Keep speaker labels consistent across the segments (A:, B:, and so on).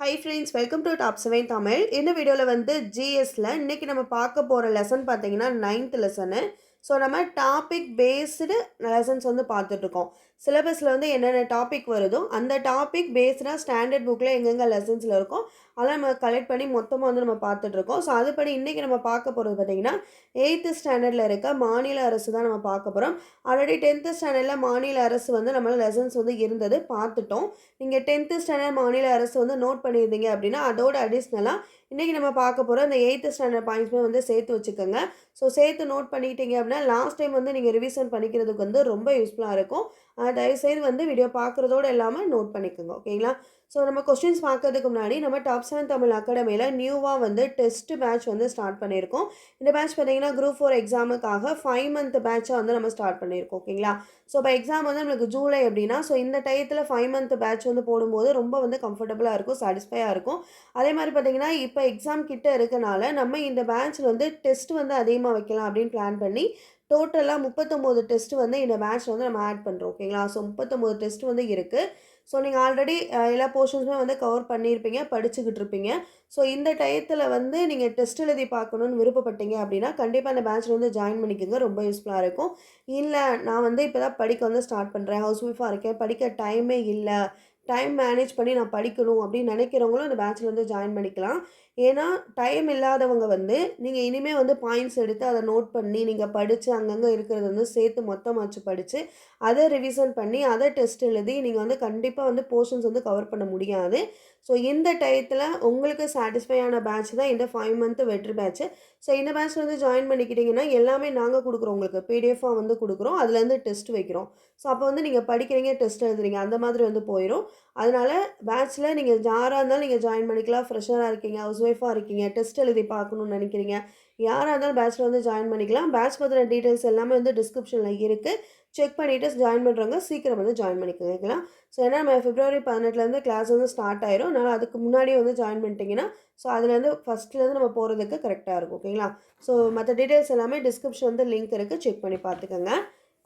A: Hi friends welcome to top seven Tamil இந்த வீடியோவில் வந்து ஜிஎஸ்ல இன்றைக்கி நம்ம பார்க்க போகிற லெசன் பார்த்தீங்கன்னா நைன்த் லெசனு ஸோ நம்ம டாபிக் பேஸ்டு லெசன்ஸ் வந்து பார்த்துட்ருக்கோம் சிலபஸில் வந்து என்னென்ன டாபிக் வருதோ அந்த டாபிக் பேஸ்டாக ஸ்டாண்டர்ட் புக்கில் எங்கெங்கே லெசன்ஸில் இருக்கோ அதெல்லாம் நம்ம கலெக்ட் பண்ணி மொத்தமாக வந்து நம்ம பார்த்துட்ருக்கோம் ஸோ அதுபடி இன்றைக்கி நம்ம பார்க்க போகிறது பார்த்திங்கன்னா எயித்து ஸ்டாண்டர்டில் இருக்க மாநில அரசு தான் நம்ம பார்க்க போகிறோம் ஆல்ரெடி டென்த்து ஸ்டாண்டர்டில் மாநில அரசு வந்து நம்மளால் லெசன்ஸ் வந்து இருந்தது பார்த்துட்டோம். நீங்கள் டென்த்து ஸ்டாண்டர்ட் மாநில அரசு வந்து நோட் பண்ணியிருந்தீங்க அப்படின்னா அதோட அடிஷ்னலாக இன்றைக்கி நம்ம பார்க்க போகிற இந்த எயித்து ஸ்டாண்டர்ட் பாயிண்ட்ஸுமே வந்து சேர்த்து வச்சுக்கோங்க. ஸோ சேர்த்து நோட் பண்ணிக்கிட்டீங்க அப்படின்னா லாஸ்ட் டைம் வந்து நீங்கள் ரிவிஷன் பண்ணிக்கிறதுக்கு வந்து ரொம்ப யூஸ்ஃபுல்லாக இருக்கும். தயவுசெய்து வந்து வீடியோ பார்க்குறதோடு இல்லாமல் நோட் பண்ணிக்கோங்க ஓகேங்களா ஸோ நம்ம கொஸ்டின்ஸ் பார்க்கறதுக்கு முன்னாடி நம்ம டாப் செவன் தமிழ் அகாடமியில் நியூவாக வந்து டெஸ்ட் பேட்ச் வந்து ஸ்டார்ட் பண்ணியிருக்கோம். இந்த பேட்ச் பார்த்தீங்கன்னா குரூப் ஃபோர் எக்ஸாமுக்காக ஃபைவ் மந்த் பேட்சை வந்து நம்ம ஸ்டார்ட் பண்ணியிருக்கோம் ஓகேங்களா ஸோ இப்போ எக்ஸாம் வந்து நம்மளுக்கு ஜூலை அப்படின்னா ஸோ இந்த டயத்தில் ஃபைவ் மந்த் பேட்ச் வந்து போடும்போது ரொம்ப வந்து கம்ஃபர்டபுளாக இருக்கும் சாட்டிஸ்ஃபையாக இருக்கும். அதே மாதிரி பார்த்தீங்கன்னா இப்போ எக்ஸாம் கிட்ட இருக்கனால நம்ம இந்த பேட்சில் வந்து டெஸ்ட் வந்து அதிகமாக வைக்கலாம் அப்படின்னு பிளான் பண்ணி டோட்டலாக முப்பத்தொம்போது டெஸ்ட் வந்து இந்த மேட்ச் வந்து நம்ம ஆட் பண்ணுறோம் ஓகேங்களா ஸோ முப்பத்தொம்போது டெஸ்ட் வந்து இருக்குது ஸோ நீங்கள் ஆல்ரெடி எல்லா போர்ஷன்ஸுமே வந்து கவர் பண்ணியிருப்பீங்க படிச்சுக்கிட்டு இருப்பீங்க. ஸோ இந்த டயத்தில் வந்து நீங்கள் டெஸ்ட் எழுதி பார்க்கணுன்னு விருப்பப்பட்டீங்க அப்படின்னா கண்டிப்பாக இந்த பேட்சில் வந்து ஜாயின் பண்ணிக்கோங்க. ரொம்ப யூஸ்ஃபுல்லாக இருக்கும். இல்லை நான் வந்து இப்போ தான் படிக்க வந்து ஸ்டார்ட் பண்ணுறேன் ஹவுஸ் ஒய்ஃபாக இருக்கேன். படிக்க டைமே இல்லை. டைம் மேனேஜ் பண்ணி நான் படிக்கணும் அப்படின்னு நினைக்கிறவங்களும் இந்த பேட்சில் வந்து ஜாயின் பண்ணிக்கலாம். ஏன்னா டைம் இல்லாதவங்க வந்து நீங்கள் இனிமேல் வந்து பாயிண்ட்ஸ் எடுத்து அதை நோட் பண்ணி நீங்கள் படித்து அங்கங்கே இருக்கிறது வந்து சேர்த்து மொத்தமாக வச்சு படித்து அதை ரிவிசன் பண்ணி அதை டெஸ்ட் எழுதி நீங்கள் வந்து கண்டிப்பாக வந்து போர்ஷன்ஸ் வந்து கவர் பண்ண முடியாது. ஸோ இந்த டயத்தில் உங்களுக்கு சாட்டிஸ்ஃபையான பேட்ச் தான் இந்த ஃபைவ் மந்த்து வெற்றி பேட்ச் ஸோ இந்த பேட்ச் வந்து ஜாயின் பண்ணிக்கிட்டிங்கன்னா எல்லாமே நாங்கள் கொடுக்குறோம் உங்களுக்கு. பிடிஎஃபாக வந்து கொடுக்குறோம். அதுலேருந்து டெஸ்ட் வைக்கிறோம். ஸோ அப்போ வந்து நீங்கள் படிக்கிறீங்க டெஸ்ட் எழுதுறீங்க அந்த மாதிரி வந்து போயிடும் அதனால் பேட்ச்சில் நீங்கள் யாராக இருந்தாலும் நீங்கள் ஜாயின் பண்ணிக்கலாம். ஃப்ரெஷராக இருக்கீங்க ஹவுஸ் ஒய்ஃபாக இருக்கீங்க டெஸ்ட் எழுதி பார்க்கணுன்னு நினைக்கிறீங்க. யாராக இருந்தாலும் பேட்ச்சில் வந்து ஜாயின் பண்ணிக்கலாம். பேட்ச் பற்றின டீட்டெயில்ஸ் எல்லாமே வந்து டிஸ்கிரிப்ஷனில் இருக்குது செக் பண்ணிவிட்டு ஜாயின் பண்ணுறவங்க சீக்கிரம் வந்து ஜாயின் பண்ணிக்கோங்க ஓகேங்களா ஸோ ஏன்னா நம்ம ஃபிப்ரவரி பதினெட்டுலேருந்து கிளாஸ் வந்து ஸ்டார்ட் ஆயிரும். அதனால் அதுக்கு முன்னாடியே வந்து ஜாயின் பண்ணிட்டீங்கன்னா ஸோ அதுலேருந்து ஃபஸ்ட்லேருந்து நம்ம போகிறதுக்கு கரெக்டாக இருக்கும் ஓகேங்களா ஸோ மற்ற டீட்டெயில்ஸ் எல்லாமே டிஸ்கிரிப்ஷன் வந்து லிங்க் இருக்குது செக் பண்ணி பார்த்துக்கோங்க.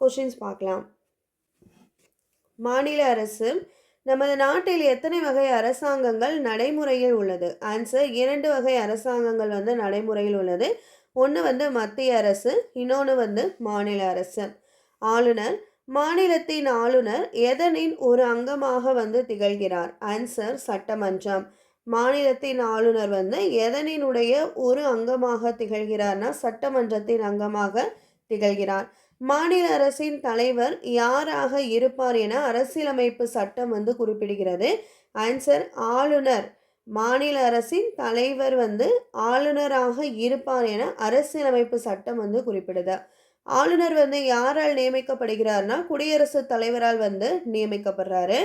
A: கொஷின்ஸ் பார்க்கலாம். மாநில அரசு நமது நாட்டில் எத்தனை வகை அரசாங்கங்கள் நடைமுறையில் உள்ளது? ஆன்சர் இரண்டு வகை அரசாங்கங்கள் வந்து நடைமுறையில் உள்ளது. ஒன்று வந்து மத்திய அரசு இன்னொன்று வந்து மாநில அரசு. ஆளுநர் மாநிலத்தின் ஆளுநர் எதனின் ஒரு அங்கமாக வந்து திகழ்கிறார்? ஆன்சர் சட்டமன்றம். மாநிலத்தின் ஆளுநர் வந்து எதனினுடைய ஒரு அங்கமாக திகழ்கிறார்னா சட்டமன்றத்தின் அங்கமாக திகழ்கிறார். மாநில அரசின் தலைவர் யாராக இருப்பார் என அரசியலமைப்பு சட்டம் வந்து குறிப்பிடுகிறது. ஆன்சர் ஆளுநர். மாநில அரசின் தலைவர் வந்து ஆளுநராக இருப்பார் என அரசியலமைப்பு சட்டம் வந்து குறிப்பிடுது. ஆளுநர் வந்து யாரால் நியமிக்கப்படுகிறார்னா குடியரசுத் தலைவரால் வந்து நியமிக்கப்படுறாரு.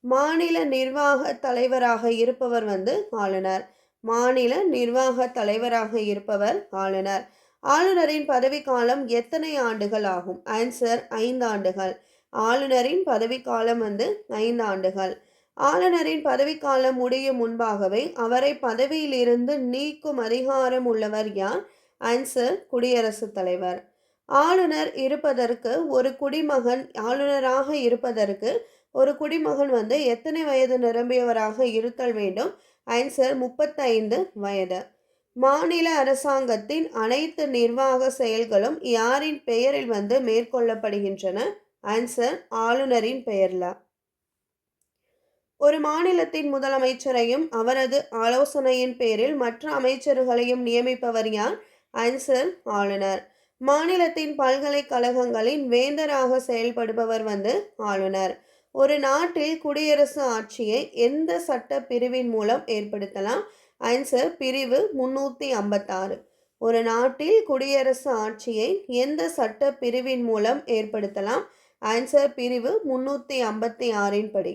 A: மாநில நிர்வாக தலைவராக இருப்பவர் வந்து ஆளுநர். மாநில நிர்வாக தலைவராக இருப்பவர் ஆளுநர். ஆளுநரின் பதவிக்காலம் எத்தனை ஆண்டுகள் ஆகும்? ஆன்சர் ஐந்து ஆண்டுகள். ஆளுநரின் பதவிக்காலம் வந்து ஐந்து ஆண்டுகள். ஆளுநரின் பதவிக்காலம் முடியும் முன்பாகவே அவரை பதவியிலிருந்து நீக்கும் அதிகாரம் உள்ளவர் யார்? ஆன்சர் குடியரசுத் தலைவர். ஆளுநர் இருப்பதற்கு ஒரு குடிமகன் ஆளுநராக இருப்பதற்கு ஒரு குடிமகன் வந்து எத்தனை வயது நிரம்பியவராக இருத்தல் வேண்டும்? ஆன்சர் முப்பத்தைந்து வயது. மாநில அரசாங்கத்தின் அனைத்து நிர்வாக செயல்களும் யாரின் பெயரில் வந்து மேற்கொள்ளப்படுகின்றன? ஆன்சர் ஆளுநரின் பெயரில். ஒரு மாநிலத்தின் முதலமைச்சரையும் அவரது ஆலோசனையின் பேரில் மற்ற அமைச்சர்களையும் நியமிப்பவர் யார்? ஆன்சர் ஆளுநர். மாநிலத்தின் பல்கலைக்கழகங்களின் வேந்தராக செயல்படுபவர் வந்து ஆளுநர். ஒரு நாட்டில் குடியரசு ஆட்சியை எந்த சட்ட பிரிவின் மூலம் ஏற்படுத்தலாம்? ஆன்சர் பிரிவு முன்னூற்றி ஐம்பத்தாறு. ஒரு நாட்டில் குடியரசு ஆட்சியை எந்த சட்ட பிரிவின் மூலம் ஏற்படுத்தலாம்? ஆன்சர் பிரிவு முன்னூற்றி ஐம்பத்தி ஆறின் படி.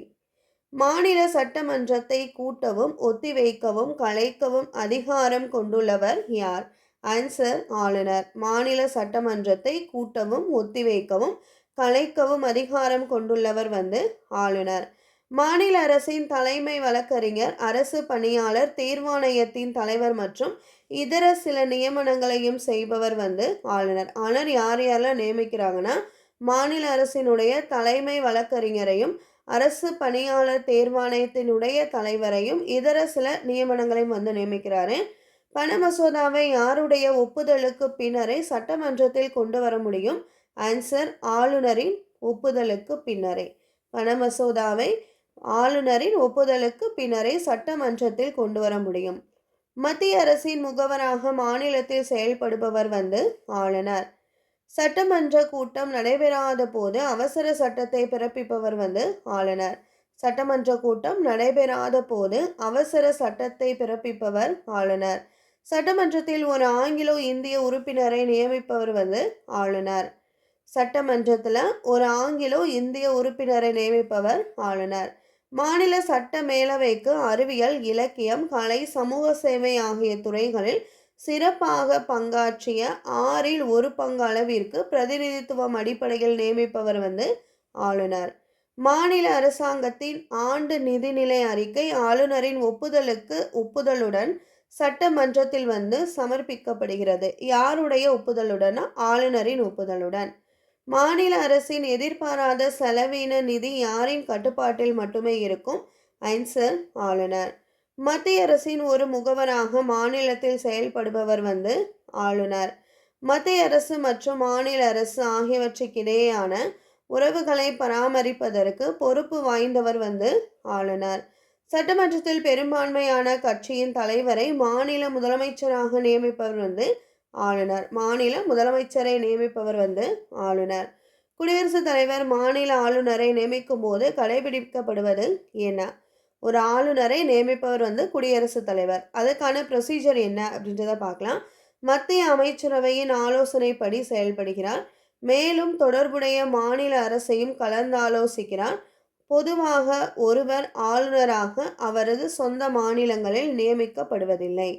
A: மாநில சட்டமன்றத்தை கூட்டவும் ஒத்திவைக்கவும் கலைக்கவும் அதிகாரம் கொண்டுள்ளவர் யார்? ஆன்சர் ஆளுநர். மாநில சட்டமன்றத்தை கூட்டவும் ஒத்திவைக்கவும் கலைக்கவும் அதிகாரம் கொண்டுள்ளவர் வந்து ஆளுநர். மாநில அரசின் தலைமை வழக்கறிஞர் அரசு பணியாளர் தேர்வாணையத்தின் தலைவர் மற்றும் இதர சில நியமனங்களையும் செய்பவர் வந்து ஆளுநர். ஆளுநர் யார் யாரெல்லாம் நியமிக்கிறாங்கன்னா மாநில அரசினுடைய தலைமை வழக்கறிஞரையும் அரசு பணியாளர் தேர்வாணையத்தினுடைய தலைவரையும் இதர சில நியமனங்களையும் வந்து நியமிக்கிறாரு. பண மசோதாவை யாருடைய ஒப்புதலுக்கு பின்னரே சட்டமன்றத்தில் கொண்டு வர முடியும். ஆன்சர் ஆளுநரின் ஒப்புதலுக்கு பின்னரே. பண மசோதாவை ஆளுநரின் ஒப்புதலுக்கு பின்னரே சட்டமன்றத்தில் கொண்டு வர முடியும். மத்திய அரசின் முகவராக மாநிலத்தில் செயல்படுபவர் வந்து ஆளுநர். சட்டமன்ற கூட்டம் நடைபெறாத போது அவசர சட்டத்தை பிறப்பிப்பவர் வந்து ஆளுநர். சட்டமன்ற கூட்டம் நடைபெறாத போது அவசர சட்டத்தை பிறப்பிப்பவர் ஆளுநர். சட்டமன்றத்தில் ஒரு ஆங்கிலோ இந்திய உறுப்பினரை நியமிப்பவர் வந்து ஆளுநர். சட்டமன்றத்தில் ஒரு ஆங்கிலோ இந்திய உறுப்பினரை நியமிப்பவர் ஆளுநர். மாநில சட்ட மேலவைக்கு அறிவியல் இலக்கியம் கலை சமூக சேவை ஆகிய துறைகளில் சிறப்பாக பங்காற்றிய ஆறில் ஒரு பங்கு அளவிற்கு பிரதிநிதித்துவம் அடிப்படையில் நியமிப்பவர் வந்து ஆளுநர். மாநில அரசாங்கத்தின் ஆண்டு நிதிநிலை அறிக்கை ஆளுநரின் ஒப்புதலுக்கு ஒப்புதலுடன் சட்டமன்றத்தில் வந்து சமர்ப்பிக்கப்படுகிறது. யாருடைய ஒப்புதலுடன்? ஆளுநரின் ஒப்புதலுடன். மாநில அரசின் எதிர்பாராத செலவின நிதி யாரின் கட்டுப்பாட்டில் மட்டுமே இருக்கும்? ஐன்சர் ஆளுநர். மத்திய அரசின் ஒரு முகவராக மாநிலத்தில் செயல்படுபவர் வந்து ஆளுநர். மத்திய அரசு மற்றும் மாநில அரசு ஆகியவற்றுக்கிடையேயான உறவுகளை பராமரிப்பதற்கு பொறுப்பு வாய்ந்தவர் வந்து ஆளுநர். சட்டமன்றத்தில் பெரும்பான்மையான கட்சியின் தலைவரை மாநில முதலமைச்சராக நியமிப்பவர் வந்து ஆளுநர். மாநில முதலமைச்சரை நியமிப்பவர் வந்து ஆளுநர். குடியரசுத் தலைவர் மாநில ஆளுநரை நியமிக்கும் போது கடைபிடிக்கப்படுவது என்ன? ஒரு ஆளுநரை நியமிப்பவர் வந்து குடியரசுத் தலைவர். அதுக்கான ப்ரொசீஜர் என்ன அப்படின்றத பார்க்கலாம். மத்திய அமைச்சரவையின் ஆலோசனைப்படி செயல்படுகிறார். மேலும் தொடர்புடைய மாநில அரசையும் கலந்தாலோசிக்கிறார். பொதுவாக ஒருவர் ஆளுநராக அவரது சொந்த மாநிலங்களில் நியமிக்கப்படுவதில்லை.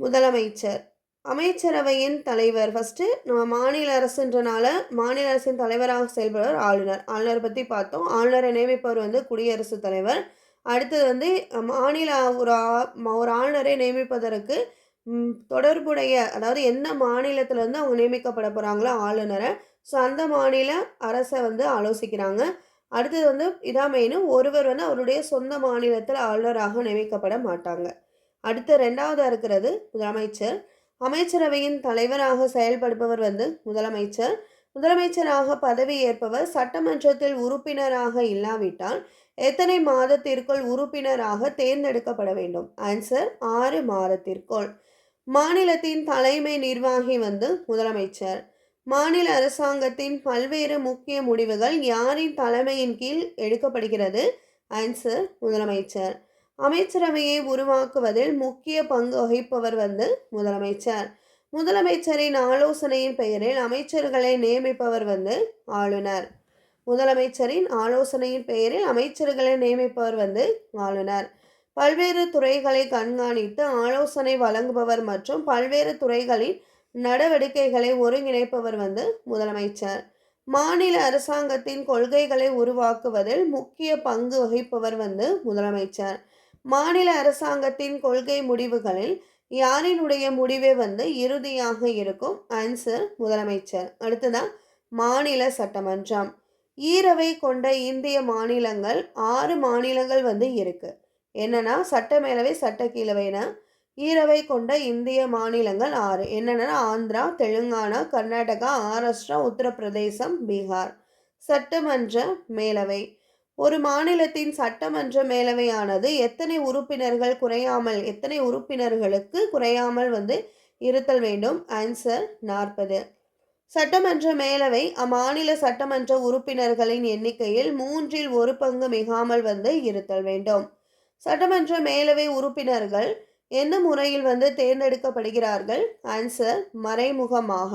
A: முதலமைச்சர். அமைச்சரவையின் தலைவர் ஃபஸ்ட்டு நம்ம மாநில அரசுன்றனால மாநில அரசின் தலைவராக செயல்படுவர் ஆளுநர். ஆளுநர் பற்றி பார்த்தோம். ஆளுநரை நியமிப்பவர் வந்து குடியரசுத் தலைவர். அடுத்தது வந்து மாநில ஒரு ஒரு ஆளுநரை நியமிப்பதற்கு தொடர்புடைய அதாவது எந்த மாநிலத்திலேருந்து அவங்க நியமிக்கப்பட போகிறாங்களோ ஆளுநரை ஸோ அந்த மாநில அரசை வந்து ஆலோசிக்கிறாங்க. அடுத்தது வந்து இதான் மெயினும் ஒருவர் வந்து அவருடைய சொந்த மாநிலத்தில் ஆளுநராக நியமிக்கப்பட மாட்டாங்க. அடுத்து ரெண்டாவதாக இருக்கிறது முதலமைச்சர். அமைச்சரவையின் தலைவராக செயல்படுபவர் வந்து முதலமைச்சர். முதலமைச்சராக பதவி ஏற்பவர் சட்டமன்றத்தில் உறுப்பினராக இல்லாவிட்டால் எத்தனை மாதத்திற்குள் உறுப்பினராக தேர்ந்தெடுக்கப்பட வேண்டும்? ஆன்சர் ஆறு மாதத்திற்குள். மாநிலத்தின் தலைமை நிர்வாகி வந்து முதலமைச்சர். மாநில அரசாங்கத்தின் பல்வேறு முக்கிய முடிவுகள் யாரின் தலைமையின் கீழ் எடுக்கப்படுகிறது? ஆன்சர் முதலமைச்சர். அமைச்சரவையை உருவாக்குவதில் முக்கிய பங்கு வகிப்பவர் வந்து முதலமைச்சர். முதலமைச்சரின் ஆலோசனையின் பெயரில் அமைச்சர்களை நியமிப்பவர் வந்து ஆளுநர். முதலமைச்சரின் ஆலோசனையின் பெயரில் அமைச்சர்களை நியமிப்பவர் வந்து ஆளுநர். பல்வேறு துறைகளை கண்காணித்து ஆலோசனை வழங்குபவர் மற்றும் பல்வேறு துறைகளின் நடவடிக்கைகளை ஒருங்கிணைப்பவர் வந்து முதலமைச்சர். மாநில அரசாங்கத்தின் கொள்கைகளை உருவாக்குவதில் முக்கிய பங்கு வகிப்பவர் வந்து முதலமைச்சர். மாநில அரசாங்கத்தின் கொள்கை முடிவுகளில் யாரினுடைய முடிவே வந்து இறுதியாக இருக்கும் ஆன்சர் முதலமைச்சர். அடுத்ததான் மாநில சட்டமன்றம். ஈரவை கொண்ட இந்திய மாநிலங்கள் ஆறு மாநிலங்கள் வந்து இருக்குது என்னன்னா சட்டமேலவை சட்டக்கீழவைனா ஈரவை கொண்ட இந்திய மாநிலங்கள் ஆறு. என்னென்னா ஆந்திரா தெலுங்கானா கர்நாடகா மகாராஷ்டிரா உத்தரப்பிரதேசம் பீகார். சட்டமன்ற மேலவை. ஒரு மாநிலத்தின் சட்டமன்ற மேலவையானது எத்தனை உறுப்பினர்கள் குறையாமல் எத்தனை உறுப்பினர்களுக்கு குறையாமல் வந்து இருத்தல் வேண்டும்? ஆன்சர் நாற்பது. சட்டமன்ற மேலவை அம்மாநில சட்டமன்ற உறுப்பினர்களின் எண்ணிக்கையில் மூன்றில் ஒரு பங்கு மிகாமல் வந்து இருத்தல் வேண்டும். சட்டமன்ற மேலவை உறுப்பினர்கள் என்ன முறையில் வந்து தேர்ந்தெடுக்கப்படுகிறார்கள்? ஆன்சர் மறைமுகமாக.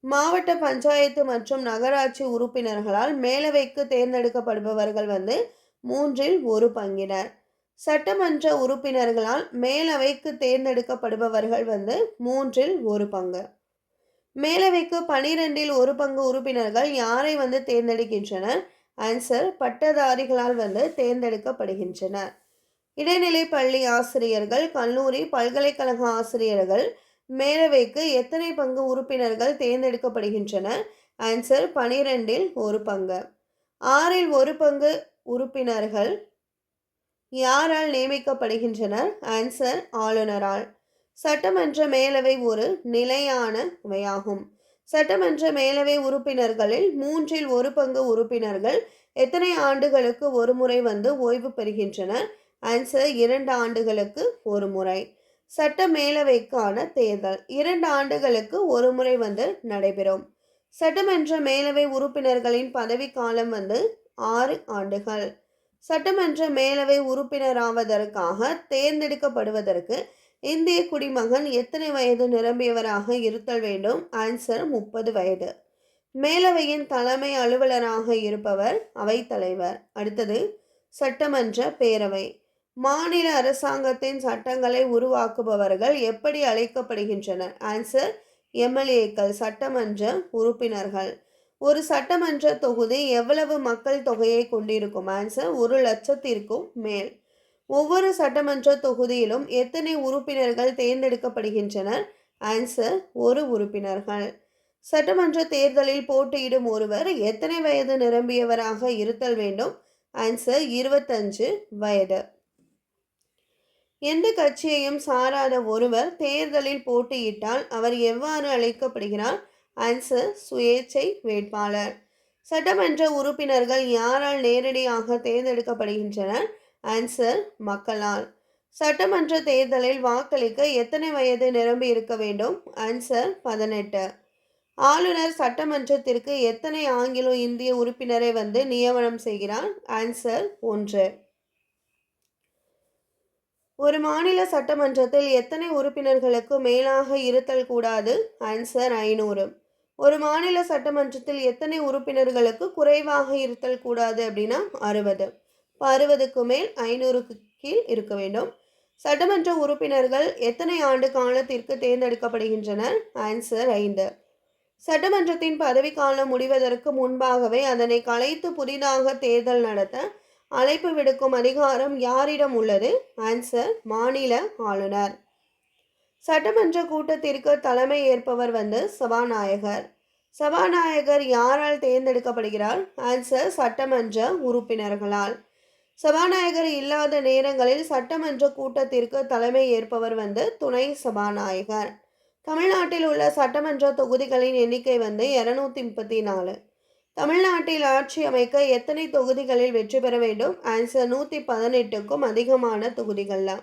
A: மாவட்ட பஞ்சாயத்து மற்றும் நகராட்சி உறுப்பினர்களால் மேலவைக்கு தேர்ந்தெடுக்கப்படுபவர்கள் வந்து மூன்றில் ஒரு பங்கினர். சட்டமன்ற உறுப்பினர்களால் மேலவைக்கு தேர்ந்தெடுக்கப்படுபவர்கள் வந்து மூன்றில் ஒரு பங்கு. மேலவைக்கு பனிரெண்டில் ஒரு பங்கு உறுப்பினர்கள் யாரை வந்து தேர்ந்தெடுக்கின்றனர்? ஆன்சர் பட்டதாரிகளால் வந்து தேர்ந்தெடுக்கப்படுகின்றனர். இடைநிலை பள்ளி ஆசிரியர்கள் கல்லூரி பல்கலைக்கழக ஆசிரியர்கள் மேலவைக்கு எத்தனை பங்கு உறுப்பினர்கள் தேர்ந்தெடுக்கப்படுகின்றனர் ஆன்சர் பனிரெண்டில் ஒரு பங்கு. ஆறில் ஒரு பங்கு உறுப்பினர்கள் யாரால் நியமிக்கப்படுகின்றனர்? ஆன்சர் ஆளுநரால். சட்டமன்ற மேலவை ஒரு நிலையானவையாகும் சட்டமன்ற மேலவை உறுப்பினர்களில் மூன்றில் ஒரு பங்கு உறுப்பினர்கள் எத்தனை ஆண்டுகளுக்கு ஒரு முறை வந்து ஓய்வு பெறுகின்றனர்? ஆன்சர் இரண்டு ஆண்டுகளுக்கு ஒரு முறை. சட்ட மேலவைக்கான தேர்தல். இரண்டு ஆண்டுகளுக்கு ஒரு முறை வந்து நடைபெறும். சட்டமன்ற மேலவை உறுப்பினர்களின் பதவிக்காலம் காலம் வந்து ஆறு ஆண்டுகள். சட்டமன்ற மேலவை உறுப்பினராவதற்காக தேர்ந்தெடுக்கப்படுவதற்கு இந்திய குடிமகன் எத்தனை வயது நிரம்பியவராக இருத்தல் வேண்டும்? ஆன்சர் முப்பது வயது. மேலவையின் தலைமை அலுவலராக இருப்பவர் அவைத்தலைவர் அடுத்தது சட்டமன்ற பேரவை. மாநில அரசாங்கத்தின் சட்டங்களை உருவாக்குபவர்கள் எப்படி அழைக்கப்படுகின்றனர் ஆன்சர் எம்எல்ஏக்கள் சட்டமன்ற உறுப்பினர்கள். ஒரு சட்டமன்ற தொகுதி எவ்வளவு மக்கள் தொகையை கொண்டிருக்கும்? ஆன்சர் ஒரு லட்சத்திற்கும் மேல். ஒவ்வொரு சட்டமன்ற தொகுதியிலும் எத்தனை உறுப்பினர்கள் தேர்ந்தெடுக்கப்படுகின்றனர்? ஆன்சர் ஒரு உறுப்பினர்கள். சட்டமன்ற தேர்தலில் போட்டியிடும் ஒருவர் எத்தனை வயது நிரம்பியவராக இருத்தல் வேண்டும்? ஆன்சர் இருபத்தஞ்சு வயது. எந்த கட்சியையும் சாராத ஒருவர் தேர்தலில் போட்டியிட்டால் அவர் எவ்வாறு அழைக்கப்படுகிறார்? ஆன்சர் சுயேச்சை வேட்பாளர். சட்டமன்ற உறுப்பினர்கள் யாரால் நேரடியாக தேர்ந்தெடுக்கப்படுகின்றனர்? ஆன்சர் மக்களால். சட்டமன்ற தேர்தலில் வாக்களிக்க எத்தனை வயது நிரம்பி இருக்க வேண்டும்? ஆன்சர் பதினெட்டு. ஆளுநர் சட்டமன்றத்திற்கு எத்தனை ஆங்கிலோ இந்திய உறுப்பினரை வந்து நியமனம் செய்கிறார்? ஆன்சர் ஒன்று. ஒரு மாநில சட்டமன்றத்தில் எத்தனை உறுப்பினர்களுக்கு மேலாக இருத்தல் கூடாது? ஆன்சர் ஐநூறு. ஒரு மாநில சட்டமன்றத்தில் எத்தனை உறுப்பினர்களுக்கு குறைவாக இருத்தல் கூடாது அப்படின்னா அறுபது. இப்போ அறுபதுக்கு மேல் ஐநூறுக்கு கீழ் இருக்க வேண்டும். சட்டமன்ற உறுப்பினர்கள் எத்தனை ஆண்டு காலத்திற்கு தேர்ந்தெடுக்கப்படுகின்றனர்? ஆன்சர் ஐந்து. சட்டமன்றத்தின் பதவிக்காலம் முடிவதற்கு முன்பாகவே அதனை கலைத்து புதிதாக தேர்தல் நடத்த அழைப்பு விடுக்கும் அதிகாரம் யாரிடம் உள்ளது? ஆன்சர் மாநில ஆளுநர். சட்டமன்ற கூட்டத்திற்கு தலைமை ஏற்பவர் வந்து சபாநாயகர். சபாநாயகர் யாரால் தேர்ந்தெடுக்கப்படுகிறார்? ஆன்சர் சட்டமன்ற உறுப்பினர்களால். சபாநாயகர் இல்லாத நேரங்களில் சட்டமன்ற கூட்டத்திற்கு தலைமை ஏற்பவர் வந்து துணை சபாநாயகர். தமிழ்நாட்டில் உள்ள சட்டமன்ற தொகுதிகளின் எண்ணிக்கை வந்து இரநூத்தி முப்பத்தி நாலு. தமிழ்நாட்டில் ஆட்சி அமைக்க எத்தனை தொகுதிகளில் வெற்றி பெற வேண்டும்? ஆன்சர் நூற்றி பதினெட்டுக்கும் அதிகமான தொகுதிகள்லாம்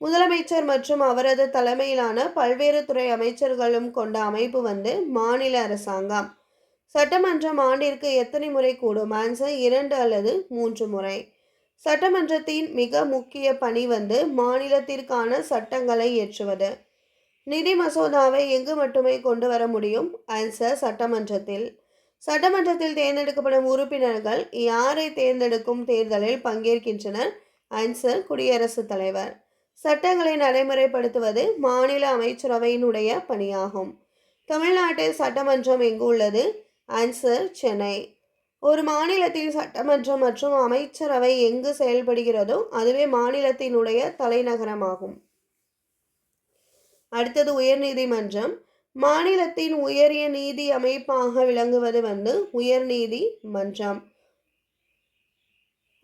A: முதலமைச்சர் மற்றும் அவரது தலைமையிலான பல்வேறு துறை அமைச்சர்களும் கொண்ட அமைப்பு வந்து மாநில அரசாங்கம். சட்டமன்றம் ஆண்டிற்கு எத்தனை முறை கூடும்? ஆன்சர் இரண்டு அல்லது மூன்று முறை. சட்டமன்றத்தின் மிக முக்கிய பணி வந்து மாநிலத்திற்கான சட்டங்களை இயற்றுவது. நிதி மசோதாவை எங்கு மட்டுமே கொண்டு வர முடியும்? ஆன்சர் சட்டமன்றத்தில். சட்டமன்றத்தில் தேர்ந்தெடுக்கப்படும் உறுப்பினர்கள் யாரை தேர்ந்தெடுக்கும் தேர்தலில் பங்கேற்கின்றனர்? ஆன்சர் குடியரசுத் தலைவர். சட்டங்களை நடைமுறைப்படுத்துவது மாநில அமைச்சரவையினுடைய பணியாகும். தமிழ்நாட்டில் சட்டமன்றம் எங்கு உள்ளது? ஆன்சர் சென்னை. ஒரு மாநிலத்தில் சட்டமன்றம் மற்றும் அமைச்சரவை எங்கு செயல்படுகிறதோ அதுவே மாநிலத்தினுடைய தலைநகரமாகும். அடுத்தது உயர்நீதிமன்றம். மாநிலத்தின் உயரிய நீதி அமைப்பாக விளங்குவது வந்து உயர்நீதி மன்றம்.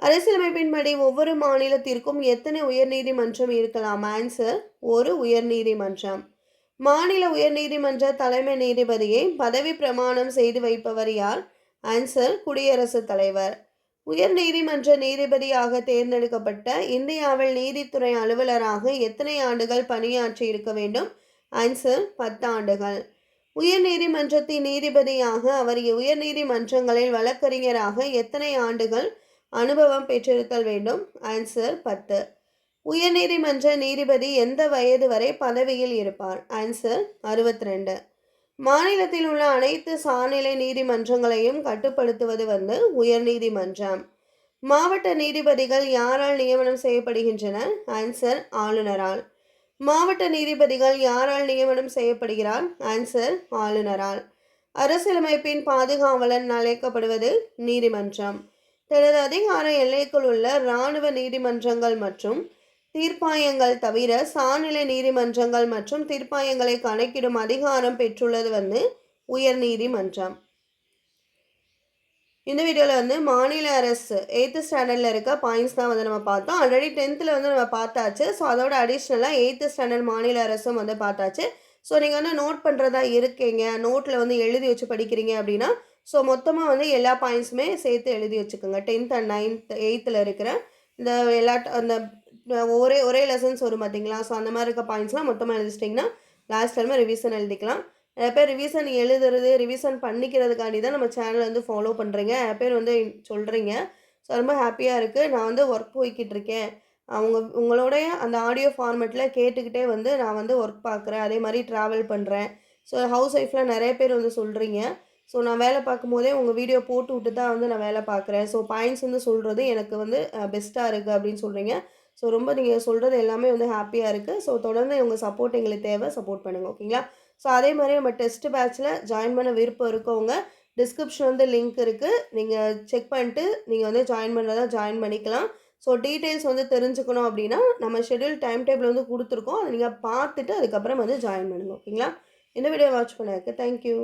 A: அரசியலமைப்பின்படி ஒவ்வொரு மாநிலத்திற்கும் எத்தனை உயர்நீதிமன்றம் இருக்கலாம்? ஆன்சர் ஒரு உயர்நீதிமன்றம் மாநில உயர்நீதிமன்ற தலைமை நீதிபதியை பதவி பிரமாணம் செய்து வைப்பவர் யார்? ஆன்சர் குடியரசுத் தலைவர். உயர் நீதிமன்ற நீதிபதியாக தேர்ந்தெடுக்கப்பட்ட இந்தியாவில் நீதித்துறை அலுவலராக எத்தனை ஆண்டுகள் பணியாற்றி இருக்க வேண்டும்? ஆன்சர் பத்தாண்டுகள். உயர் நீதிமன்றத்தின் நீதிபதியாக அவர் உயர் நீதிமன்றங்களில் வழக்கறிஞராக எத்தனை ஆண்டுகள் அனுபவம் பெற்றிருத்தல் வேண்டும்? ஆன்சர் பத்து. உயர்நீதிமன்ற நீதிபதி எந்த வயது வரை பதவியில் இருப்பார்? ஆன்சர் அறுபத்தி ரெண்டு மாநிலத்தில் உள்ள அனைத்து சார்நிலை நீதிமன்றங்களையும் கட்டுப்படுத்துவது வந்து உயர்நீதிமன்றம். மாவட்ட நீதிபதிகள் யாரால் நியமனம் செய்யப்படுகின்றனர்? ஆன்சர் ஆளுநரால். மாவட்ட நீதிபதிகள் யாரால் நியமனம் செய்யப்படுகிறார்? ஆன்சர் ஆளுநரால். அரசியலமைப்பின் பாதுகாவலன் அழைக்கப்படுவது நீதிமன்றம். தனது அதிகார எல்லைக்குள் உள்ள இராணுவ நீதிமன்றங்கள் மற்றும் தீர்ப்பாயங்கள் தவிர சாநிலை நீதிமன்றங்கள் மற்றும் தீர்ப்பாயங்களை கணக்கிடும் அதிகாரம் பெற்றுள்ளது வந்து உயர் நீதிமன்றம் இந்த வீடியோவில் வந்து மாநில அரசு எயித்து ஸ்டாண்டர்டில் இருக்க பாயிண்ட்ஸ் தான் வந்து நம்ம பார்த்தோம். ஆல்ரெடி டென்த்தில் வந்து நம்ம பார்த்தாச்சு. ஸோ அதோட அடிஷ்னலாக எயித்து ஸ்டாண்டர்ட் மாநில அரசும் வந்து பார்த்தாச்சு. ஸோ நீங்கள் வந்து நோட் பண்ணுறதா இருக்கீங்க. நோட்டில் வந்து எழுதி வச்சு படிக்கிறீங்க அப்படின்னா ஸோ மொத்தமாக வந்து எல்லா பாயிண்ட்ஸுமே சேர்த்து எழுதி வச்சுக்கோங்க. டென்த் அண்ட் நைன்த் எயித்தில் இருக்கிற இந்த எல்லா அந்த ஒரே ஒரே லெசன்ஸ் வரும் பார்த்தீங்களா ஸோ அந்த மாதிரி இருக்க பாயிண்ட்ஸ்லாம் மொத்தமாக எழுதிச்சிட்டிங்கன்னா லாஸ்ட் டைம் ரிவிஷன் எழுதிக்கலாம். நிறைய பேர் ரிவிஷன் எழுதுறது ரிவிஷன் பண்ணிக்கிறதுக்காண்டி தான் நம்ம சேனல் வந்து ஃபாலோ பண்ணுறீங்க நிறைய பேர் வந்து சொல்கிறீங்க ஸோ ரொம்ப ஹாப்பியாக இருக்குது நான் வந்து ஒர்க் போய்கிட்டு இருக்கேன். அவங்க உங்களுடைய அந்த ஆடியோ ஃபார்மேட்டில் கேட்டுக்கிட்டே வந்து நான் வந்து ஒர்க் பார்க்குறேன் அதே மாதிரி ட்ராவல் பண்ணுறேன் ஸோ ஹவுஸ் ஒய்ஃபில் நிறைய பேர் வந்து சொல்கிறீங்க ஸோ நான் வேலை பார்க்கும்போதே உங்கள் வீடியோ போட்டு விட்டு தான் வந்து நான் வேலை பார்க்குறேன். ஸோ பாயிண்ட்ஸ் வந்து சொல்கிறது எனக்கு வந்து பெஸ்ட்டாக இருக்குது அப்படின்னு சொல்கிறீங்க ஸோ ரொம்ப நீங்கள் சொல்கிறது எல்லாமே வந்து ஹாப்பியாக இருக்குது ஸோ தொடர்ந்து உங்கள் சப்போர்ட் எங்களுக்கு தேவை. சப்போர்ட் பண்ணுங்கள் ஓகேங்களா ஸோ அதே மாதிரி நம்ம டெஸ்ட் பேட்ச்சில் ஜாயின் பண்ண விருப்பம் இருக்கவங்க டிஸ்கிரிப்ஷன் வந்து லிங்க் இருக்குது நீங்கள் செக் பண்ணிட்டு நீங்கள் வந்து ஜாயின் பண்ணுறதா ஜாயின் பண்ணிக்கலாம். ஸோ டீட்டெயில்ஸ் வந்து தெரிஞ்சுக்கணும் அப்படின்னா நம்ம ஷெடியூல் டைம் டேபிள் வந்து கொடுத்துருக்கோம். அதை நீங்கள் பார்த்துட்டு அதுக்கப்புறம் வந்து ஜாயின் பண்ணுங்கள் ஓகேங்களா இந்த வீடியோ வாட்ச் பண்ணதுக்கு தேங்க்யூ